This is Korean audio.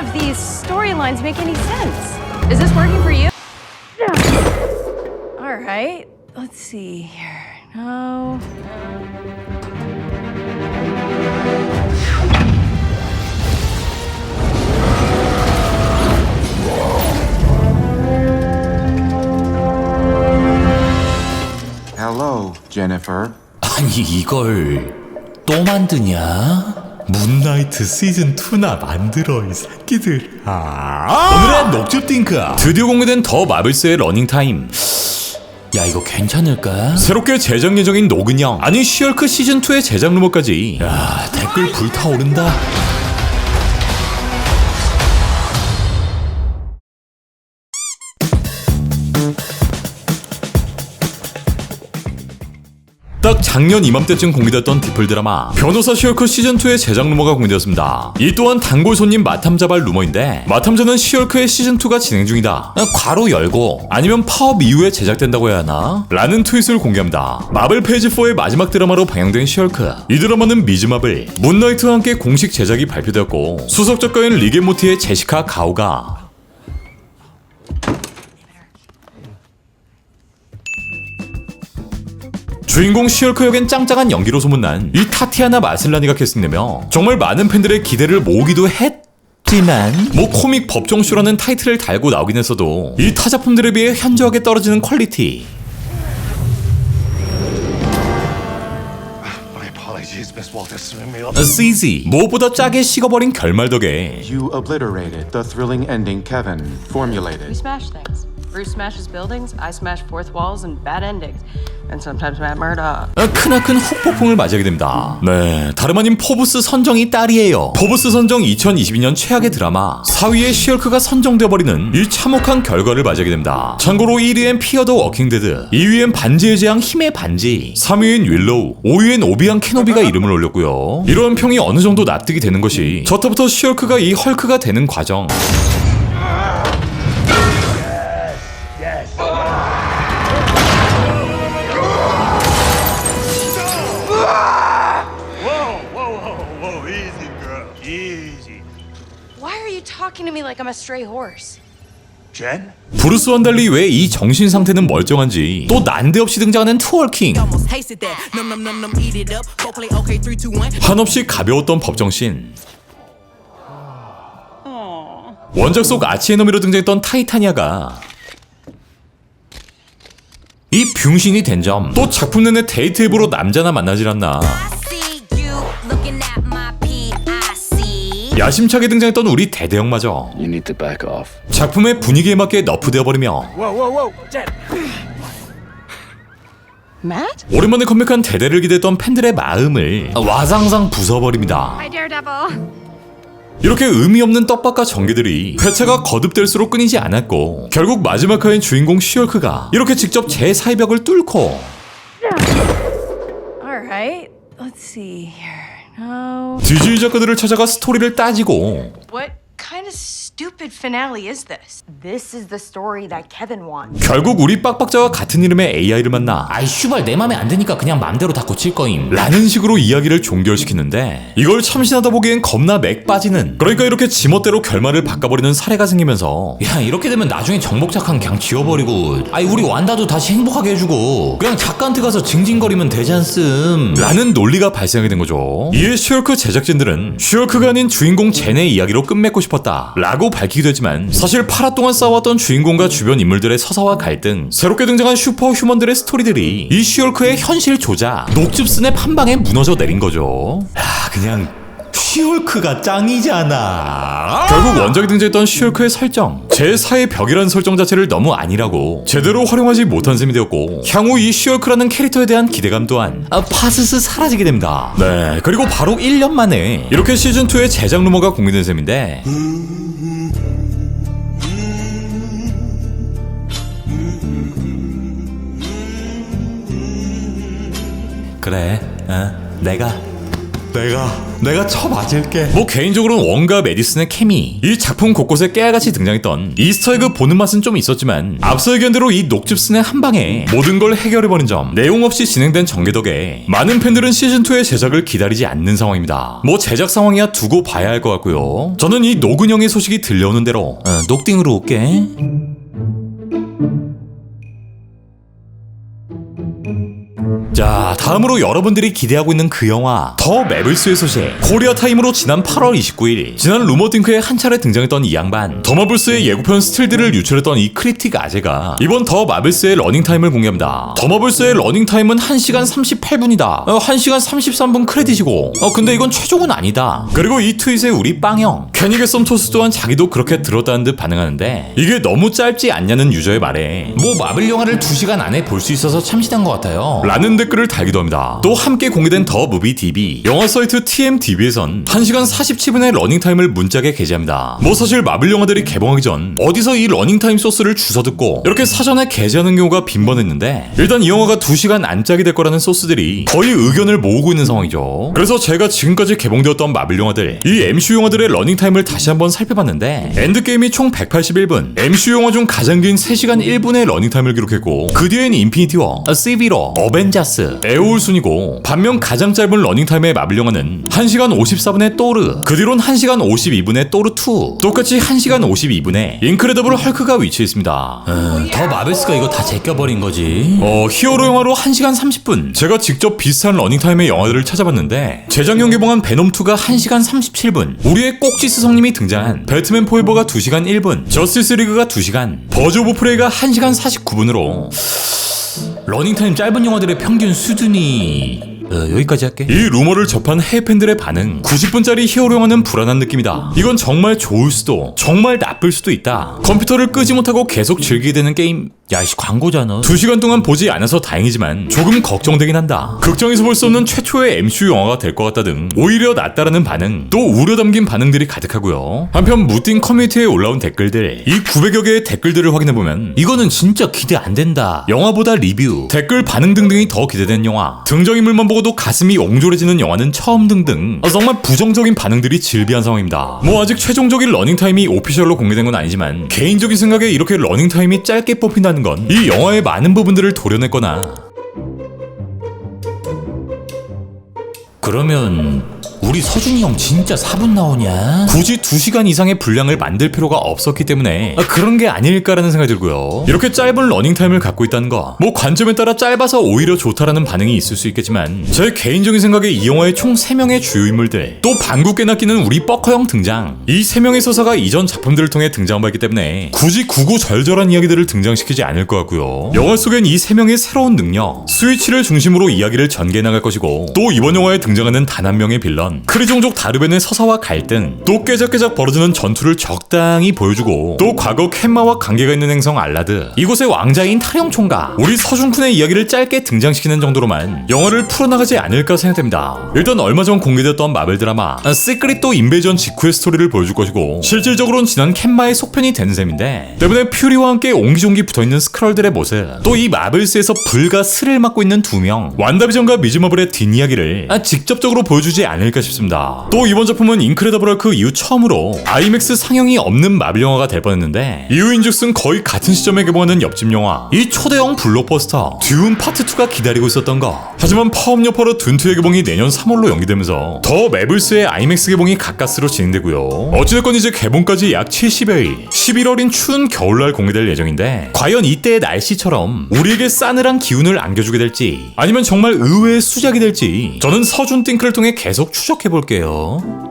of these storylines make any sense. Is this working for you? All right. Let's see here. No. Hello, Jennifer. 아니 이걸 또 만드냐? 문나이트 시즌 2나 만들어 이 새끼들. 아 오늘의 녹즙 띵크. 드디어 공개된 더 마블스의 러닝 타임. 야 이거 괜찮을까? 새롭게 제작 예정인 노근형 아니 쉬얼크 시즌 2의 제작 루머까지. 야 댓글 불타오른다. 딱 작년 이맘때쯤 공개됐던 디플 드라마 변호사 시얼크 시즌2의 제작 루머가 공개되었습니다. 이 또한 단골 손님 마탐자발 루머인데 마탐자는 시얼크의 시즌2가 진행 중이다. 괄호 열고 아니면 파업 이후에 제작된다고 해야 하나? 라는 트윗을 공개합니다. 마블 페이지 4의 마지막 드라마로 방영된 시얼크 이 드라마는 미즈마블 문나이트와 함께 공식 제작이 발표되었고 수석 작가인 리게모티의 제시카 가오가 주인공 시얼크 역엔 짱짱한 연기로 소문난 이 타티아나 마슬라니가 캐스팅되며 정말 많은 팬들의 기대를 모으기도 했지만 뭐 코믹 법정쇼라는 타이틀을 달고 나오긴 했어도 이 타작품들에 비해 현저하게 떨어지는 퀄리티 My apologies, Miss Walters. CZ 무엇보다 짜게 식어버린 결말 덕에 You obliterated the thrilling ending Kevin formulated. We things. Bruce smashes buildings, I smash fourth walls and bad endings. And sometimes Matt Murdock. 아, 크나큰 후폭풍을 맞이하게 됩니다. 네, 다름 아닌 포브스 선정이 딸이에요. 포브스 선정 2022년 최악의 드라마 4위의 시얼크가 선정되어 버리는 이 참혹한 결과를 맞이하게 됩니다. 참고로 1위엔 피어 더 워킹 데드, 2위엔 반지의 제왕 힘의 반지, 3위엔 윌로우, 5위엔 오비안 케노비가 이름을 올렸고요. 이런 평이 어느 정도 납득이 되는 것이 저터부터 시얼크가 이 헐크가 되는 과정. Talking to me like I'm a stray horse? Jen? 브루스와는 달리 왜 이 정신 상태는 멀쩡한지 또 난데없이 등장하는 트월킹 one. 한없이 가벼웠던 법정씬 원작 속 아치의 놈이로 등장했던 타이타니아가 이 병신이 된 점 또 작품 내내 데이트 앱으로 남자나 만나질 않나 야심차게 등장했던 우리 대대형마저 You need to back off. 작품의 분위기에 맞게 너프되어 버리며? 오랜만에 컴백한 대대를 기대했던 팬들의 마음을 와상상 부숴버립니다. 이렇게 의미 없는 떡밥과 전개들이 회차가 거듭될수록 끊이지 않았고 결국 마지막 화인 주인공 시얼크가 이렇게 직접 제 사이벽을 뚫고 All right. Let's see here. DG 작가들을 찾아가 스토리를 따지고 What kind of stupid finale is this? This is the story that Kevin wants. 결국 우리 빡빡자와 같은 이름의 AI를 만나 아이 슈발 내 맘에 안 드니까 그냥 맘대로 다 고칠 거임 라는 식으로 이야기를 종결시키는데 이걸 참신하다 보기엔 겁나 맥 빠지는 그러니까 이렇게 지멋대로 결말을 바꿔버리는 사례가 생기면서 야 이렇게 되면 나중에 정복작한 그냥 지워버리고 아이 우리 완다도 다시 행복하게 해주고 그냥 작가한테 가서 징징거리면 되지 않음 라는 논리가 발생하게 된 거죠. 이에 슈얼크 제작진들은 슈얼크가 아닌 주인공 젠의 이야기로 끝맺고 싶었다 라고 밝히기도 했지만 사실 8화 동안 싸웠던 주인공과 주변 인물들의 서사와 갈등 새롭게 등장한 슈퍼 휴먼들의 스토리들이 이 슈얼크의 현실 조작 녹즙슨의 판방에 무너져 내린 거죠. 아 그냥 슈얼크가 짱이잖아. 결국 원작에 등장했던 슈얼크의 설정, 제4의 벽이라는 설정 자체를 너무 아니라고 제대로 활용하지 못한 셈이 되었고 향후 이 슈얼크라는 캐릭터에 대한 기대감 또한 아, 파스스 사라지게 됩니다. 네, 그리고 바로 1년 만에 이렇게 시즌2의 제작 루머가 공개된 셈인데 그래, 어, 내가? 내가 내가 쳐 맞을게. 뭐 개인적으로는 원과 메디슨의 케미. 이 작품 곳곳에 깨알같이 등장했던 이스터에그 보는 맛은 좀 있었지만 앞서 얘기한 대로 이 녹즙슨의 한 방에 모든 걸 해결해버린 점 내용 없이 진행된 전개 덕에 많은 팬들은 시즌2의 제작을 기다리지 않는 상황입니다. 뭐 제작 상황이야 두고 봐야 할 것 같고요. 저는 이 노근영의 소식이 들려오는 대로 어, 녹딩으로 올게 자, 다음으로 여러분들이 기대하고 있는 그 영화 더 매블스의 소식 코리아 타임으로 지난 8월 29일 지난 루머딩크에 한 차례 등장했던 이 양반 더 마블스의 예고편 스틸들을 유출했던 이 크리틱 아재가 이번 더 마블스의 러닝타임을 공개합니다. 더 마블스의 러닝타임은 1시간 38분이다. 어, 1시간 33분 크레딧이고. 어 근데 이건 최종은 아니다. 그리고 이 트윗에 우리 빵형 캐니게 썸토스 또한 자기도 그렇게 들었다는 듯 반응하는데 이게 너무 짧지 않냐는 유저의 말에 뭐 마블 영화를 2시간 안에 볼 수 있어서 참신한 것 같아요. 라는 댓글을 달기도 합니다. 또 함께 공개된 더 무비 DB 영화 사이트 TMDB에선 1시간 47분의 러닝타임을 문짝에 게재합니다. 뭐 사실 마블 영화들이 개봉하기 전 어디서 이 러닝타임 소스를 주워 듣고 이렇게 사전에 게재하는 경우가 빈번했는데 일단 이 영화가 2시간 안짝이 될 거라는 소스들이 거의 의견을 모으고 있는 상황이죠. 그래서 제가 지금까지 개봉되었던 마블 영화들 이 MCU 영화들의 러닝타임을 다시 한번 살펴봤는데 엔드게임이 총 181분 MCU 영화 중 가장 긴 3시간 1분의 러닝타임을 기록했고 그 뒤엔 인피니티 워, 시비로, 어벤자스, 에어울 순이고. 반면 가장 짧은 러닝타임의 마블 영화는 1시간 54분의 또르 그 뒤론 1시간 52분의 또르2 똑같이 1시간 52분에 인크레더블 헐크가 위치해 있습니다. 음, 더 마블스가 이거 다 제껴버린 거지. 어, 히어로 영화로 1시간 30분. 제가 직접 비슷한 러닝타임의 영화들을 찾아봤는데, 재작년 개봉한 베놈2가 1시간 37분, 우리의 꼭지 스 성님이 등장한 배트맨 포에버가 2시간 1분, 저스티스 리그가 2시간, 버즈 오브 프레이가 1시간 49분으로, 러닝타임 짧은 영화들의 평균 수준이 어, 여기까지 할게. 이 루머를 접한 해외 팬들의 반응 90분짜리 히어로 영화는 불안한 느낌이다. 이건 정말 좋을 수도 정말 나쁠 수도 있다. 컴퓨터를 끄지 못하고 계속 즐기게 되는 게임 야씨 광고잖아. 두 시간 동안 보지 않아서 다행이지만 조금 걱정되긴 한다. 극장에서 볼 수 없는 최초의 MCU 영화가 될 것 같다 등 오히려 낫다라는 반응, 또 우려 담긴 반응들이 가득하고요. 한편 무띵 커뮤니티에 올라온 댓글들, 이 900여 개의 댓글들을 확인해 보면 이거는 진짜 기대 안 된다. 영화보다 리뷰, 댓글 반응 등등이 더 기대된 영화, 등장인물만 보고도 가슴이 옹졸해지는 영화는 처음 등등 아, 정말 부정적인 반응들이 질비한 상황입니다. 뭐 아직 최종적인 러닝타임이 오피셜로 공개된 건 아니지만 개인적인 생각에 이렇게 러닝타임이 짧게 뽑힌다는 건 이 영화의 많은 부분들을 도려냈거나. 그러면 우리 서준이 형 진짜 4분 나오냐? 굳이 2시간 이상의 분량을 만들 필요가 없었기 때문에 아, 그런 게 아닐까라는 생각이 들고요. 이렇게 짧은 러닝타임을 갖고 있다는 거, 뭐 관점에 따라 짧아서 오히려 좋다라는 반응이 있을 수 있겠지만 제 개인적인 생각에 이 영화의 총 3명의 주요 인물들, 또나 끼는 우리 뻐커형 등장, 이 3명의 서사가 이전 작품들을 통해 등장받기 때문에 굳이 구구절절한 이야기들을 등장시키지 않을 것 같고요. 영화 속엔 이 3명의 새로운 능력, 스위치를 중심으로 이야기를 전개해 나갈 것이고 또 이번 영화에 등장하는 단 한 명의 빌런, 크리종족 다르벤의 서사와 갈등, 또 깨작깨작 벌어지는 전투를 적당히 보여주고 또 과거 캔마와 관계가 있는 행성 알라드, 이곳의 왕자인 타령총각, 우리 서준쿤의 이야기를 짧게 등장시키는 정도로만 영화를 풀어나가지 않을까 생각됩니다. 일단 얼마 전 공개됐던 마블 드라마 시크릿 또 인베이전 직후의 스토리를 보여줄 것이고 실질적으로는 지난 캔마의 속편이 되는 셈인데 때문에 퓨리와 함께 옹기종기 붙어있는 스크럴들의 모습 또 이 마블스에서 불과 스를 맡고 있는 두 명 완다비전과 미즈마블의 뒷이야기를 아, 직접적으로 보여주지 않을까 싶습니다. 또 이번 작품은 인크레더블 헐크 이후 처음으로 아이맥스 상영이 없는 마블 영화가 될 뻔했는데 이유인즉슨 거의 같은 시점에 개봉하는 옆집 영화 이 초대형 블록버스터 듀운 파트 2가 기다리고 있었던 거. 하지만 파업 여파로 둔투의 개봉이 내년 3월로 연기되면서 더 매블스의 아이맥스 개봉이 가까스로 진행되고요. 어찌됐건 이제 개봉까지 약 70여일 11월인 추운 겨울날 공개될 예정인데 과연 이때의 날씨처럼 우리에게 싸늘한 기운을 안겨주게 될지 아니면 정말 의외의 수작이 될지 저는 서준 띵크를 통해 계속 추적해 볼게요.